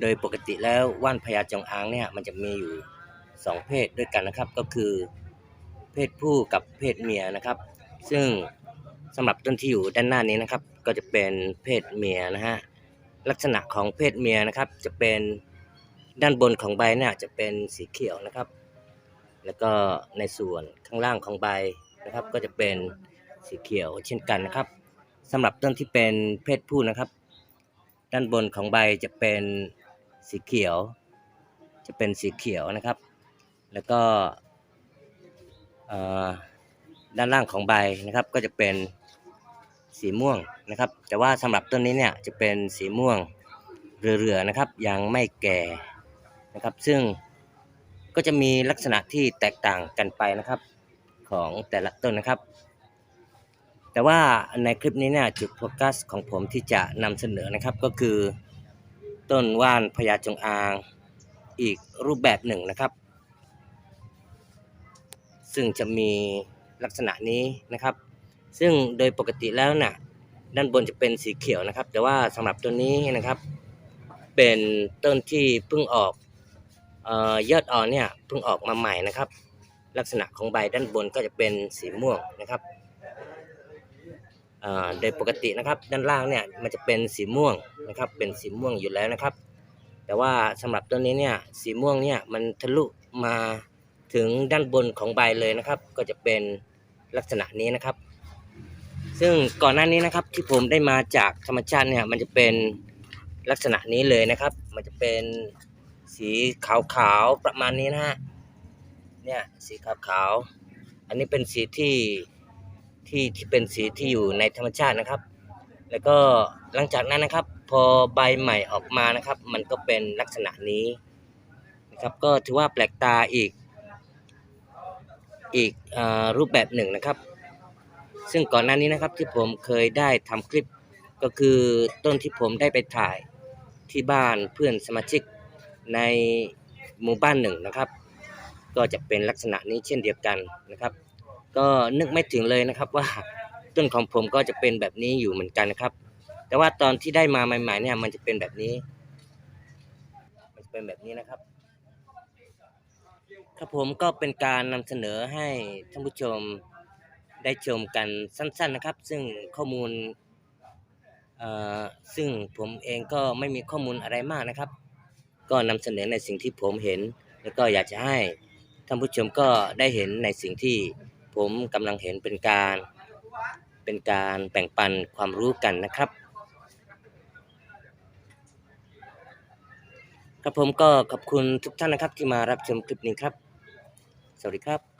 โดยปกติแล้วว่านพญาจงอางเนี่ยมันจะมีอยู่สองเพศด้วยกันนะครับ ก็คือเพศผู้กับเพศเมียนะครับ ซึ่งสำหรับต้นที่อยู่ด้านหน้านี้นะครับ ก็จะเป็นเพศเมียนะฮะลักษณะของเพศเมียนะครับ จะเป็นด้านบนของใบเนี่ยจะเป็นสีเขียวนะครับ แล้วก็ในส่วนข้างล่างของใบนะครับ ก็จะเป็นสีเขียวเช่นกันนะครับสำหรับต้นที่เป็นเพศผู้นะครับ ด้านบนของใบจะเป็น สีเขียว จะเป็นสีเขียวนะครับ แล้วก็ด้านล่างของใบนะครับก็จะเป็นสีม่วงนะครับ แต่ว่าสำหรับต้นนี้เนี่ยจะเป็นสีม่วงเรือๆนะครับ ยังไม่แก่นะครับ ซึ่งก็จะมีลักษณะที่แตกต่างกันไปนะครับของแต่ละต้นนะครับ แต่ว่าในคลิปนี้เนี่ยจุดโฟกัสของผมที่จะนำเสนอนะครับก็คือ ต้นว่านพญาจงอางอีกรูปแบบหนึ่งนะครับ ซึ่งจะมีลักษณะนี้นะครับ ซึ่งโดยปกติแล้วน่ะด้านบนจะเป็นสีเขียวนะครับ แต่ว่าสำหรับต้นนี้นะครับ เป็นต้นที่เพิ่งออกออยอดอ่อนเนี่ยเพิ่งออกมาใหม่นะครับ ลักษณะของใบด้านบนก็จะเป็นสีม่วงนะครับ โดยปกตินะครับด้านล่างเนี่ยมันจะเป็นสีม่วงนะครับเป็นสีม่วงอยู่แล้วนะครับ แต่ว่าสำหรับต้นนี้เนี่ยสีม่วงเนี่ยมันทะลุมาถึงด้านบนของใบเลยนะครับ ก็จะเป็นลักษณะนี้นะครับ ซึ่งก่อนหน้านี้นะครับที่ผมได้มาจากธรรมชาติเนี่ยมันจะเป็นลักษณะนี้เลยนะครับ มันจะเป็นสีขาวๆประมาณนี้นะฮะเนี่ยสีขาวๆอันนี้เป็นสีที่ ที่ที่เป็นสีที่อยู่ในธรรมชาตินะครับ แล้วก็หลังจากนั้นนะครับ พอใบใหม่ออกมานะครับ มันก็เป็นลักษณะนี้นะครับ ก็ถือว่าแปลกตาอีกอีกอรูปแบบหนึ่งนะครับ ซึ่งก่อนหน้านี้นะครับที่ผมเคยได้ทำคลิปก็คือต้นที่ผมได้ไปถ่ายที่บ้านเพื่อนสมาชิกในหมู่บ้านหนึ่งนะครับ ก็จะเป็นลักษณะนี้เช่นเดียวกันนะครับ ก็นึกไม่ถึงเลยนะครับว่าต้นของผมก็จะเป็นแบบนี้อยู่เหมือนกันนะครับ แต่ว่าตอนที่ได้มาใหม่ๆเนี่ย มันจะเป็นแบบนี้ มันจะเป็นแบบนี้นะครับ ครับผมก็เป็นการนำเสนอให้ท่านผู้ชมได้ชมกันสั้น ๆนะครับ ซึ่งข้อมูลเอ่อซึ่งผมเองก็ไม่มีข้อมูลอะไรมากนะครับ ก็นำเสนอในสิ่งที่ผมเห็น แล้วก็อยากจะให้ท่านผู้ชมก็ได้เห็นในสิ่งที่ ผมกำลังเห็นเป็นการเป็นการแบ่งปันความรู้กันนะครับ ครับผมก็ขอบคุณทุกท่านนะครับที่มารับชมคลิปนี้ครับ สวัสดีครับ